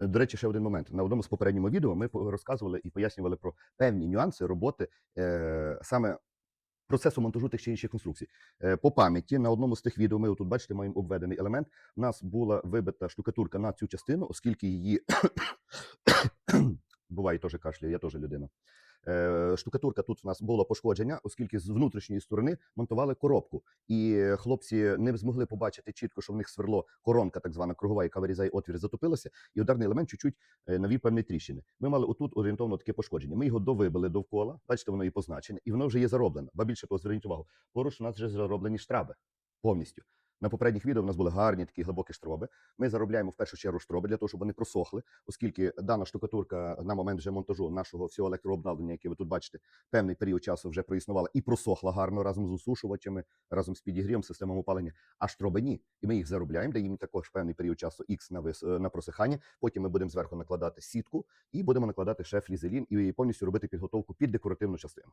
До речі, ще один момент. На одному з попереднього відео ми розказували і пояснювали про певні нюанси роботи е, саме процесу монтажу тих чи інших конструкцій. Е, по пам'яті на одному з тих відео ми тут бачите, маємо обведений елемент. У нас була вибита штукатурка на цю частину, оскільки її буває теж кашляю, я теж людина. Е, штукатурка тут у нас було пошкодження, оскільки з внутрішньої сторони монтували коробку, і хлопці не змогли побачити чітко, що в них сверло коронка, так звана кругова, яка вирізає отвір, затопилася, і ударний елемент чуть-чуть е, навів певні тріщини. Ми мали отут орієнтовно таке пошкодження. Ми його довибили довкола, бачите, воно і позначене, і воно вже є зароблено. Ба більше того, зверніть увагу, поруч у нас вже зароблені штраби повністю. На попередніх відео в нас були гарні такі глибокі штроби. Ми заробляємо в першу чергу штроби для того, щоб вони просохли, оскільки дана штукатурка на момент вже монтажу нашого всього електрообладнання, яке ви тут бачите, певний період часу вже проіснувала і просохла гарно разом з усушувачами, разом з підігрівом, системами опалення. А штроби ні. І ми їх заробляємо, даємо також певний період часу X на вис на просихання. Потім ми будемо зверху накладати сітку і будемо накладати ще флізелін і повністю робити підготовку під декоративну частину.